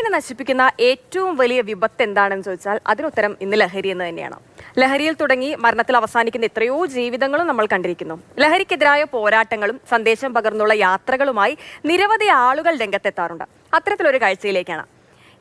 നാടിനെ നശിപ്പിക്കുന്ന ഏറ്റവും വലിയ വിപത്ത് എന്താണെന്ന് ചോദിച്ചാൽ അതിനുത്തരം ഇന്ന് ലഹരി എന്ന് തന്നെയാണ്. ലഹരിയിൽ തുടങ്ങി മരണത്തിൽ അവസാനിക്കുന്ന എത്രയോ ജീവിതങ്ങളും നമ്മൾ കണ്ടിരിക്കുന്നു. ലഹരിക്കെതിരായ പോരാട്ടങ്ങളും സന്ദേശം പകർന്നുള്ള യാത്രകളുമായി നിരവധി ആളുകൾ രംഗത്തെത്താറുണ്ട്. അത്തരത്തിലൊരു കാഴ്ചയിലേക്കാണ്.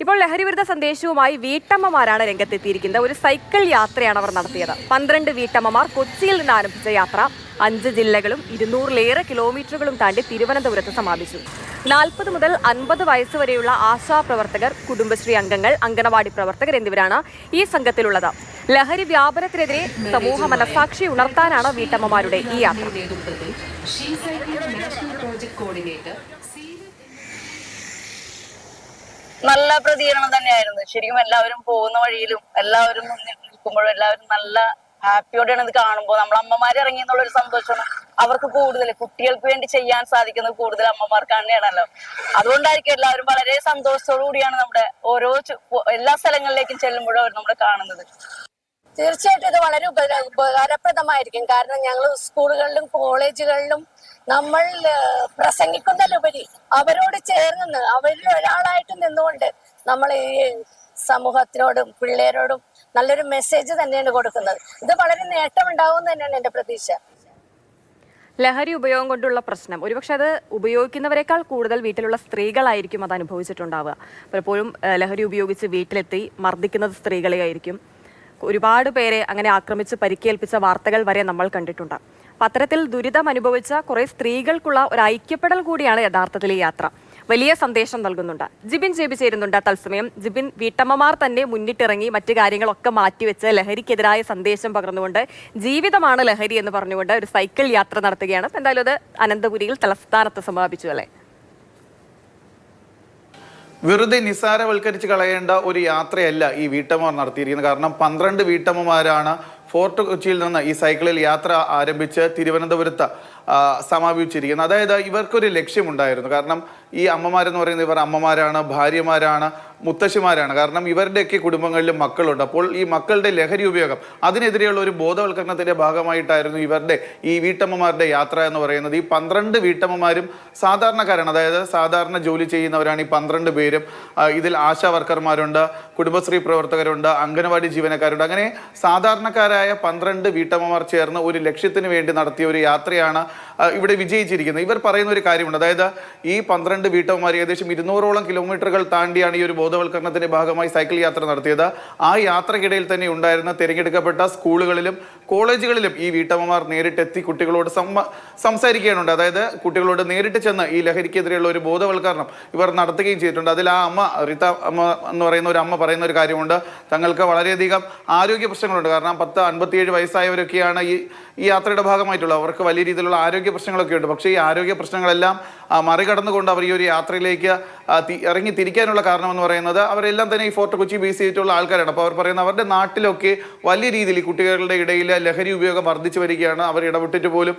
ഇപ്പോൾ ലഹരി വിരുദ്ധ സന്ദേശവുമായി വീട്ടമ്മമാരാണ് രംഗത്തെത്തിയിരിക്കുന്നത്. ഒരു സൈക്കിൾ യാത്രയാണ് അവർ നടത്തിയത്. പന്ത്രണ്ട് വീട്ടമ്മമാർ കൊച്ചിയിൽ നിന്ന് ആരംഭിച്ച യാത്ര അഞ്ച് ജില്ലകളും ഇരുന്നൂറിലേറെ കിലോമീറ്ററുകളും താണ്ടി തിരുവനന്തപുരത്ത് സമാപിച്ചു. നാൽപ്പത് മുതൽ അൻപത് വയസ്സ് വരെയുള്ള ആശാ പ്രവർത്തകർ കുടുംബശ്രീ അംഗങ്ങൾ അംഗനവാടി പ്രവർത്തകർ എന്നിവരാണ് ഈ സംഘത്തിലുള്ളത്. ലഹരി വ്യാപനത്തിനെതിരെ സമൂഹ മനസാക്ഷി ഉണർത്താനാണ് വീട്ടമ്മമാരുടെ ഈ യാത്ര. നല്ല പ്രതികരണം തന്നെയായിരുന്നു. ശരിക്കും എല്ലാവരും പോകുന്ന വഴിയിലും എല്ലാവരും നിൽക്കുമ്പോഴും എല്ലാവരും നല്ല ഹാപ്പിയോടെയാണ് ഇത് കാണുമ്പോൾ. നമ്മൾ അമ്മമാർ ഇറങ്ങി എന്നുള്ള ഒരു സന്തോഷമാണ്. അവർക്ക് കൂടുതൽ കുട്ടികൾക്ക് വേണ്ടി ചെയ്യാൻ സാധിക്കുന്നത് കൂടുതൽ അമ്മമാർക്ക് തന്നെയാണല്ലോ. അതുകൊണ്ടായിരിക്കും എല്ലാവരും വളരെ സന്തോഷത്തോടു കൂടിയാണ് നമ്മുടെ ഓരോ എല്ലാ സ്ഥലങ്ങളിലേക്കും ചെല്ലുമ്പോഴും അവർ നമ്മളെ കാണുന്നത്. തീർച്ചയായിട്ടും ഇത് വളരെ ഉപകാര ഉപകാരപ്രദമായിരിക്കും. കാരണം ഞങ്ങൾ സ്കൂളുകളിലും കോളേജുകളിലും നമ്മൾ പ്രസംഗിക്കുന്നതിലുപരി അവരോട് ചേർന്ന് അവരിൽ ഒരാളായിട്ട് നിന്നുകൊണ്ട് നമ്മൾ ഈ സമൂഹത്തിനോടും പിള്ളേരോടും നല്ലൊരു മെസ്സേജ് തന്നെയാണ് കൊടുക്കുന്നത്. ഇത് വളരെ നേട്ടമുണ്ടാവും തന്നെയാണ് എന്റെ പ്രതീക്ഷ. ലഹരി ഉപയോഗം കൊണ്ടുള്ള പ്രശ്നം. ഒരുപക്ഷെ അത് ഉപയോഗിക്കുന്നവരെക്കാൾ കൂടുതൽ വീട്ടിലുള്ള സ്ത്രീകളായിരിക്കും അത് അനുഭവിച്ചിട്ടുണ്ടാവുക. പലപ്പോഴും ലഹരി ഉപയോഗിച്ച് വീട്ടിലെത്തി മർദ്ദിക്കുന്നത് സ്ത്രീകളെ ആയിരിക്കും. ഒരുപാട് പേരെ അങ്ങനെ ആക്രമിച്ച് പരിക്കേൽപ്പിച്ച വാർത്തകൾ വരെ നമ്മൾ കണ്ടിട്ടുണ്ട്. അപ്പം അത്തരത്തിൽ ദുരിതം അനുഭവിച്ച കുറേ സ്ത്രീകൾക്കുള്ള ഒരു ഐക്യപ്പെടൽ കൂടിയാണ് യഥാർത്ഥത്തിൽ ഈ യാത്ര. വലിയ സന്ദേശം നൽകുന്നുണ്ട്. ജിബിൻ ജേബി ചേരുന്നുണ്ട് തത്സമയം. ജിബിൻ വീട്ടമ്മമാർ തന്നെ മുന്നിട്ടിറങ്ങി മറ്റു കാര്യങ്ങളൊക്കെ മാറ്റിവെച്ച് ലഹരിക്കെതിരായ സന്ദേശം പകർന്നുകൊണ്ട് ജീവിതമാണ് ലഹരി എന്ന് പറഞ്ഞുകൊണ്ട് ഒരു സൈക്കിൾ യാത്ര നടത്തുകയാണ്. എന്തായാലും അത് അനന്തപുരിയിൽ തലസ്ഥാനത്ത് സമാപിച്ചു അല്ലേ? വെറുതെ നിസ്സാരവൽക്കരിച്ച് കളയേണ്ട ഒരു യാത്രയല്ല ഈ വീട്ടമ്മമാർ നടത്തിയിരിക്കുന്നത്. കാരണം പന്ത്രണ്ട് വീട്ടമ്മമാരാണ് ഫോർട്ട് കൊച്ചിയിൽ നിന്ന് ഈ സൈക്കിളിൽ യാത്ര ആരംഭിച്ച് തിരുവനന്തപുരത്ത് സമാപിച്ചിരിക്കുന്നു. അതായത് ഇവർക്കൊരു ലക്ഷ്യമുണ്ടായിരുന്നു. കാരണം ഈ അമ്മമാരെന്ന് പറയുന്നത് ഇവർ അമ്മമാരാണ് ഭാര്യമാരാണ്. മുത്തശ്ശിമാരാണ്. കാരണം ഇവരുടെയൊക്കെ കുടുംബങ്ങളിലും മക്കളുണ്ട്. അപ്പോൾ ഈ മക്കളുടെ ലഹരി ഉപയോഗം അതിനെതിരെയുള്ള ഒരു ബോധവൽക്കരണത്തിന്റെ ഭാഗമായിട്ടായിരുന്നു ഇവരുടെ ഈ വീട്ടമ്മമാരുടെ യാത്ര എന്ന് പറയുന്നത്. ഈ പന്ത്രണ്ട് വീട്ടമ്മമാരും സാധാരണക്കാരാണ്. അതായത് സാധാരണ ജോലി ചെയ്യുന്നവരാണ് ഈ പന്ത്രണ്ട് പേരും. ഇതിൽ ആശാ വർക്കർമാരുണ്ട് കുടുംബശ്രീ പ്രവർത്തകരുണ്ട് അംഗനവാടി ജീവനക്കാരുണ്ട്. അങ്ങനെ സാധാരണക്കാരായ പന്ത്രണ്ട് വീട്ടമ്മമാർ ചേർന്ന് ഒരു ലക്ഷ്യത്തിന് വേണ്ടി നടത്തിയ ഒരു യാത്രയാണ് ഇവിടെ വിജയിച്ചിരിക്കുന്നത് ഇവർ പറയുന്ന ഒരു കാര്യമുണ്ട്. അതായത് ഈ പന്ത്രണ്ട് വീട്ടമ്മമാർ ഏകദേശം ഇരുന്നൂറോളം കിലോമീറ്ററുകൾ താണ്ടിയാണ് ഈ ഒരു ബോധവൽക്കരണത്തിന്റെ ഭാഗമായി സൈക്കിൾ യാത്ര നടത്തിയത്. ആ യാത്രക്കിടയിൽ തന്നെ ഉണ്ടായിരുന്ന തിരഞ്ഞെടുക്കപ്പെട്ട സ്കൂളുകളിലും കോളേജുകളിലും ഈ വീട്ടമ്മമാർ നേരിട്ടെത്തി കുട്ടികളോട് സംസാരിക്കുകയാണുണ്ട് അതായത് കുട്ടികളോട് നേരിട്ട് ചെന്ന് ഈ ലഹരിക്കെതിരെയുള്ള ഒരു ബോധവൽക്കരണം ഇവർ നടത്തുകയും ചെയ്തിട്ടുണ്ട്. അതിൽ ആ അമ്മ റിത അമ്മ എന്ന് പറയുന്ന ഒരു അമ്മ പറയുന്ന ഒരു കാര്യമുണ്ട്. തങ്ങൾക്ക് വളരെയധികം ആരോഗ്യ പ്രശ്നങ്ങളുണ്ട്. കാരണം പത്ത് അൻപത്തിയേഴ് വയസ്സായവരൊക്കെയാണ് ഈ ഈ യാത്രയുടെ ഭാഗമായിട്ടുള്ളത്. അവർക്ക് വലിയ രീതിയിലുള്ള ആരോഗ്യ പ്രശ്നങ്ങളൊക്കെ ഉണ്ട്. പക്ഷേ ഈ ആരോഗ്യ പ്രശ്നങ്ങളെല്ലാം മറികടന്നുകൊണ്ട് അവർ ഈ ഒരു യാത്രയിലേക്ക് ഇറങ്ങി തിരിക്കാനുള്ള കാരണമെന്ന് പറയുന്നത് അവരെല്ലാം തന്നെ ഈ ഫോർട്ട് കൊച്ചി ബേസ് ചെയ്തിട്ടുള്ള ആൾക്കാരാണ്. അപ്പോൾ അവർ പറയുന്നത് അവരുടെ നാട്ടിലൊക്കെ വലിയ രീതിയിൽ കുട്ടികളുടെ ഇടയിൽ ലഹരി ഉപയോഗം വർദ്ധിച്ചു വരികയാണ്. അവർ ഇടപെട്ടിട്ട് പോലും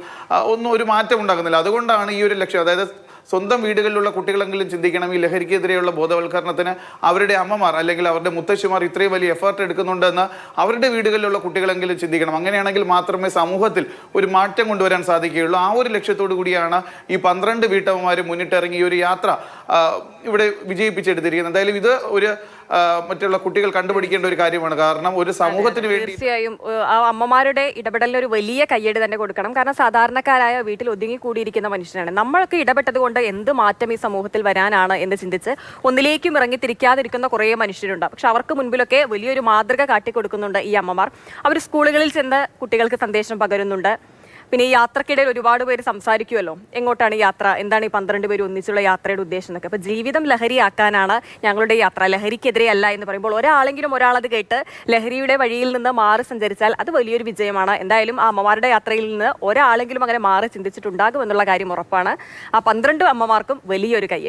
ഒന്നും ഒരു മാറ്റം ഉണ്ടാകുന്നില്ല. അതുകൊണ്ടാണ് ഈ ഒരു ലക്ഷ്യം. അതായത് സ്വന്തം വീടുകളിലുള്ള കുട്ടികളെങ്കിലും ചിന്തിക്കണം. ഈ ലഹരിക്കെതിരെയുള്ള ബോധവൽക്കരണത്തിന് അവരുടെ അമ്മമാർ അല്ലെങ്കിൽ അവരുടെ മുത്തശ്ശിമാർ ഇത്രയും വലിയ എഫേർട്ട് എടുക്കുന്നുണ്ടെന്ന് അവരുടെ വീടുകളിലുള്ള കുട്ടികളെങ്കിലും ചിന്തിക്കണം. അങ്ങനെയാണെങ്കിൽ മാത്രമേ സമൂഹത്തിൽ ഒരു മാറ്റം കൊണ്ടുവരാൻ സാധിക്കുകയുള്ളൂ. ആ ഒരു ലക്ഷ്യത്തോടു കൂടിയാണ് ഈ പന്ത്രണ്ട് വീട്ടമ്മമാർ മുന്നിട്ടിറങ്ങി ഈ ഒരു യാത്ര ഇവിടെ വിജയിപ്പിച്ചെടുത്തിരിക്കുന്നത്. എന്തായാലും ഇത് ഒരു മറ്റുള്ള കുട്ടികൾ കണ്ടുപിടിക്കേണ്ട ഒരു കാര്യമാണ്. കാരണം ഒരു സമൂഹത്തിന് വേണ്ടി തീർച്ചയായും. ആ അമ്മമാരുടെ ഇടപെടലിന് ഒരു വലിയ കയ്യടി തന്നെ കൊടുക്കണം. കാരണം സാധാരണക്കാരായ വീട്ടിൽ ഒതുങ്ങി കൂടിയിരിക്കുന്ന മനുഷ്യരാണ് നമ്മളൊക്കെ ഇടപെട്ടത് കൊണ്ട് എന്ത് മാറ്റം ഈ സമൂഹത്തിൽ വരാനാണ് എന്ന് ചിന്തിച്ച് ഒന്നിലേക്കും ഇറങ്ങിത്തിരിക്കാതിരിക്കുന്ന കുറേ മനുഷ്യരുണ്ട്. പക്ഷെ അവർക്ക് മുൻപിലൊക്കെ വലിയൊരു മാതൃക കാട്ടിക്കൊടുക്കുന്നുണ്ട് ഈ അമ്മമാർ. അവർ സ്കൂളുകളിൽ ചെന്ന് കുട്ടികൾക്ക് സന്ദേശം പകരുന്നുണ്ട്. പിന്നെ ഈ യാത്രക്കിടയിൽ ഒരുപാട് പേര് സംസാരിക്കുമല്ലോ എങ്ങോട്ടാണ് യാത്ര? എന്താണ് ഈ പന്ത്രണ്ട് പേര് ഒന്നിച്ചുള്ള യാത്രയുടെ ഉദ്ദേശം എന്നൊക്കെ. അപ്പോൾ ജീവിതം ലഹരിയാക്കാനാണ് ഞങ്ങളുടെ യാത്ര. ലഹരിക്കെതിരെ അല്ല എന്ന് പറയുമ്പോൾ ഒരാളെങ്കിലും ഒരാളത് കേട്ട് ലഹരിയുടെ വഴിയിൽ നിന്ന് മാറി സഞ്ചരിച്ചാൽ അത് വലിയൊരു വിജയമാണ്. എന്തായാലും ആ അമ്മമാരുടെ യാത്രയിൽ നിന്ന് ഒരാളെങ്കിലും അങ്ങനെ മാറി ചിന്തിച്ചിട്ടുണ്ടാകുമെന്നുള്ള കാര്യം ഉറപ്പാണ്. ആ പന്ത്രണ്ട് അമ്മമാർക്കും വലിയൊരു കയ്യടി.